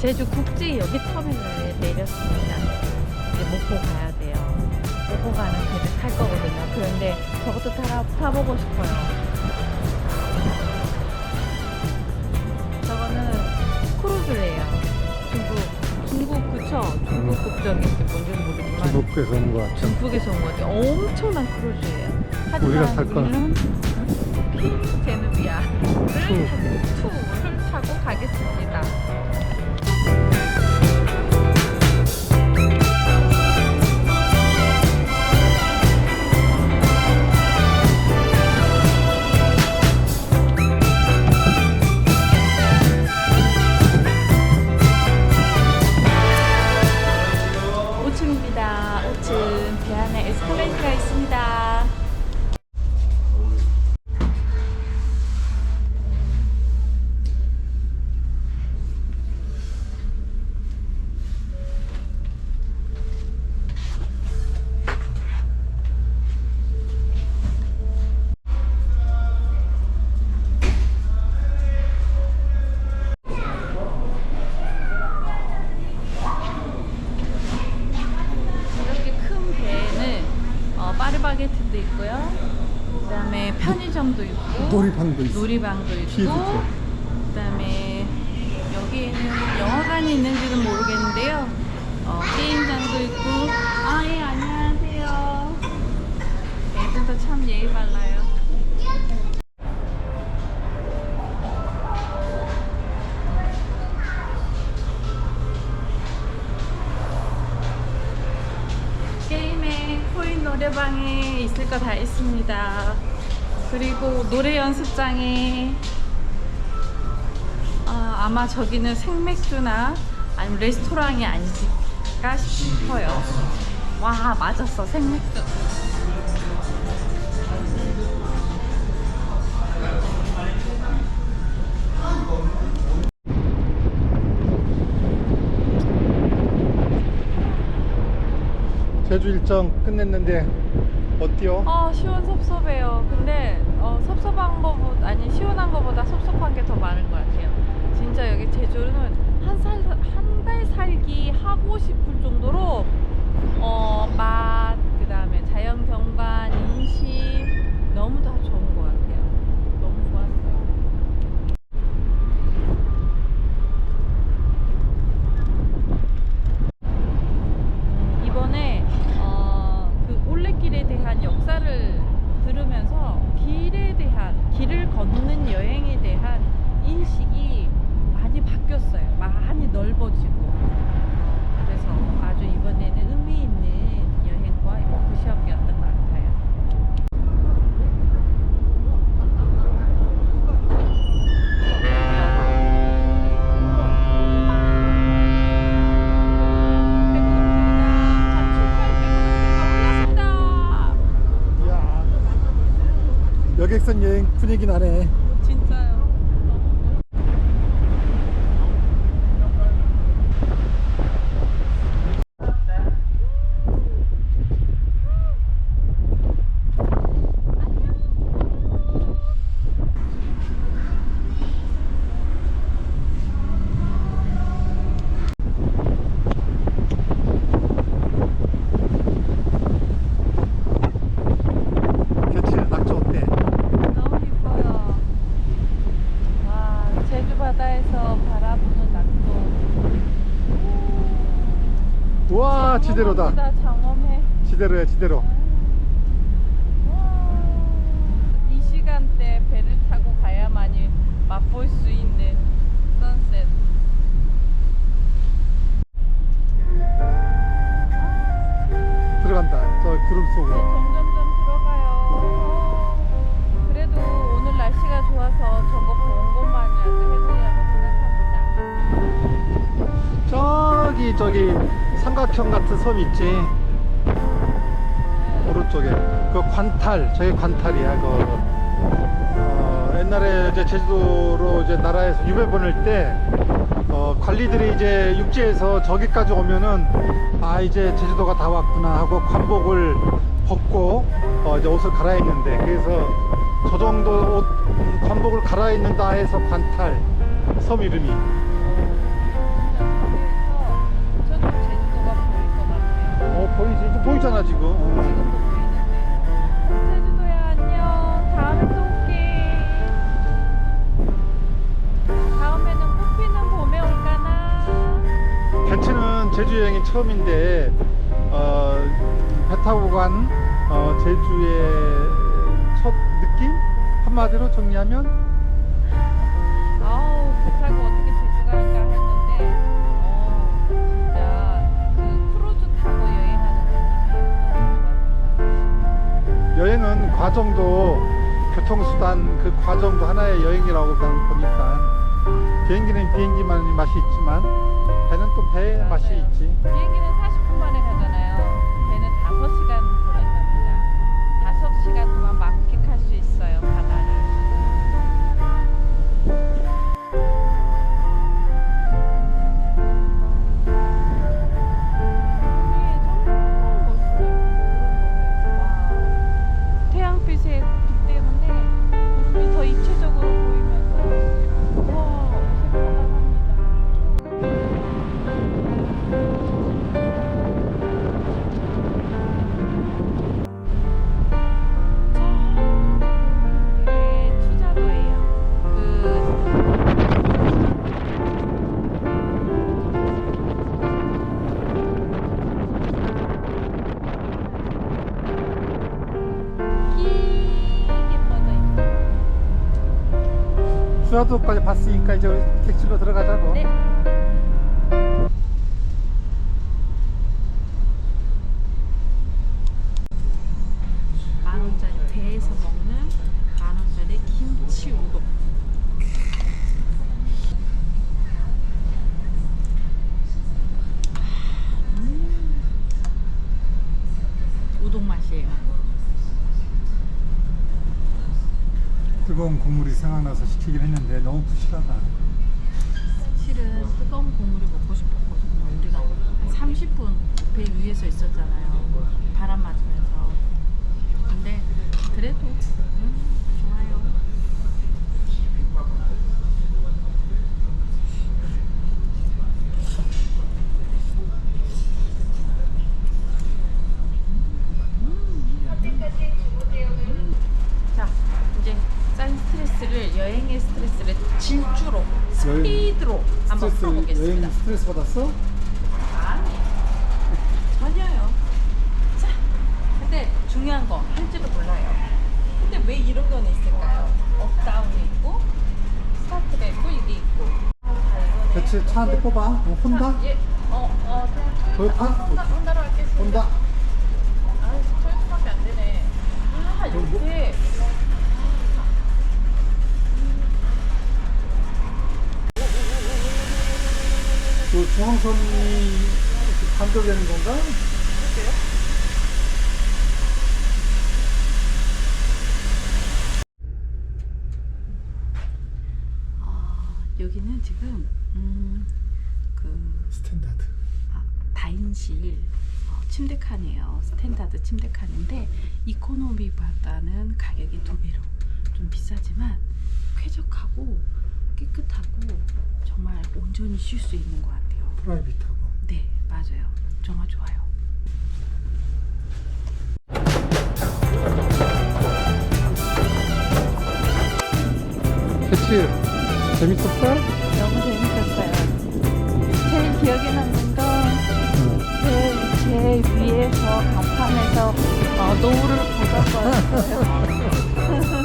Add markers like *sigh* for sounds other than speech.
제주 국제여객 터미널에 내렸습니다. 이제 목포 가야 돼요. 목포 가는 배를 탈 거거든요. 그런데 저것도 타라, 타보고 싶어요. 저거는 크루즈래요. 중국, 중국 그쵸? 중국 국적인지 뭔지는 모르지만 중국에서 온것 같아. 중국에서 온 거지. 엄청난 크루즈예요. 우리가 탈 건- 우리는 핑 제누비아를 투를 타고 가겠습니다. 있어. 놀이방도 있고. 그다음에 여기에는 영화관이 있는지는 모르겠는데요. 어, 게임장도 있고 아 예 안녕하세요. 애들도 참 예의 발라요. 게임에 코인 노래방에 있을 거 다 있습니다. 그리고 노래 연습장에 아, 아마 저기는 생맥주나 아니면 레스토랑이 아닐까 싶어요. 와 맞았어 생맥주. 제주 일정 끝냈는데 어때요? 아 시원 섭섭해요. 근데 어, 섭섭한 거보다 아니 시원한 거보다 섭섭한 게 더 많은 것 같아요. 진짜 여기 제주는 한 살 한 달 살기 하고 싶을 정도로 어, 맛 그다음에 자연 경관 인심 너무 다 좋은 것 같아요. 너무 좋았어요. 음, 이번에 어, 그 올레길에 대한 역사를 들으면서 대한 길을 걷는 여행에 대한 인식이 많이 바뀌었어요. 많이 넓어지고 그래서 아주 이번에는 의미 있는 여행과 같아요. 여객선 여행 분위기 나네. 진짜요. 며칠 낙조 어때? 너무 이뻐요. 와, 제주 바다에서 바라보는 낙도. 우 와 지대로다. 장엄해. 지대로야 지대로. 와, 이 시간대 배를 타고 가야만이 맛볼 수 있는 선셋. 들어간다. 저 구름 이제 속으로. 점점점 들어가요. 그래도 오늘 날씨가 좋아서 저거 본 것만이라도 해보려고 생각합니다. 저기 저기 삼각형 같은 섬 있지. 오른쪽에. 그 관탈 저게 관탈이야 그. 어, 옛날에 이제 제주도로 이제 나라에서 유배 보낼 때 어, 관리들이 이제 육지에서 저기까지 오면은 아 이제 제주도가 다 왔구나 하고 관복을 벗고 어, 이제 옷을 갈아입는데 그래서 저 정도 옷 음, 관복을 갈아입는다 해서 관탈 섬 이름이 보이지? 지금 보이잖아 지금. 제주 여행이 처음인데 어, 배 타고 간 어, 제주의 첫 느낌 한마디로 정리하면 교통수단 그 과정도 하나의 여행이라고 난 보니까 비행기는 비행기만의 맛이 있지만 배는 또 배의 맛이. 있지. 비행기는 40분 만에 가잖아요. 수화도까지 봤으니까 이제 객실로 들어가자고. 네. 뜨거운 국물이 생각나서 시키긴 했는데 너무 부실하다. 실은 뜨거운 국물이 먹고 싶었거든요. 우리가 한 30분 배 위에서 있었잖아요. 바람 맞으면서. 근데 그래도 음, 좋아요. 자, 이제 짠 스트레스를 여행의 스트레스를 질주로 스피드로 한번 풀어보겠습니다. 여행 스트레스 받았어? 아니 전혀요. 자, 근데 중요한 거 할지도 몰라요. 근데 왜 이런 거는 있을까요? 업다운이 있고 스타트가 있고 이게 있고. 대체 차 한 대 뽑아. 어, 혼다? 예, 어, 어, 네. 도요타? 혼다, 혼다로 할겠습니다. 혼다? 그 중앙선이 반대되는 건가? 아, 여기는 지금 음, 그 스탠다드. 아, 다인실 어, 침대 칸이에요. 스탠다드 침대 칸인데 이코노미보다는 가격이 두 배로 좀 비싸지만 쾌적하고 깨끗하고 정말 온전히 쉴 수 있는 것 같아요. 프라이빗하고. 네, 맞아요. 정말 좋아요. 대치 재밌었어? 너무 재밌었어요. 제일 기억에 남는 건 제, 제 위에서 간판에서 어, 노을을 보던 거였어요. *laughs*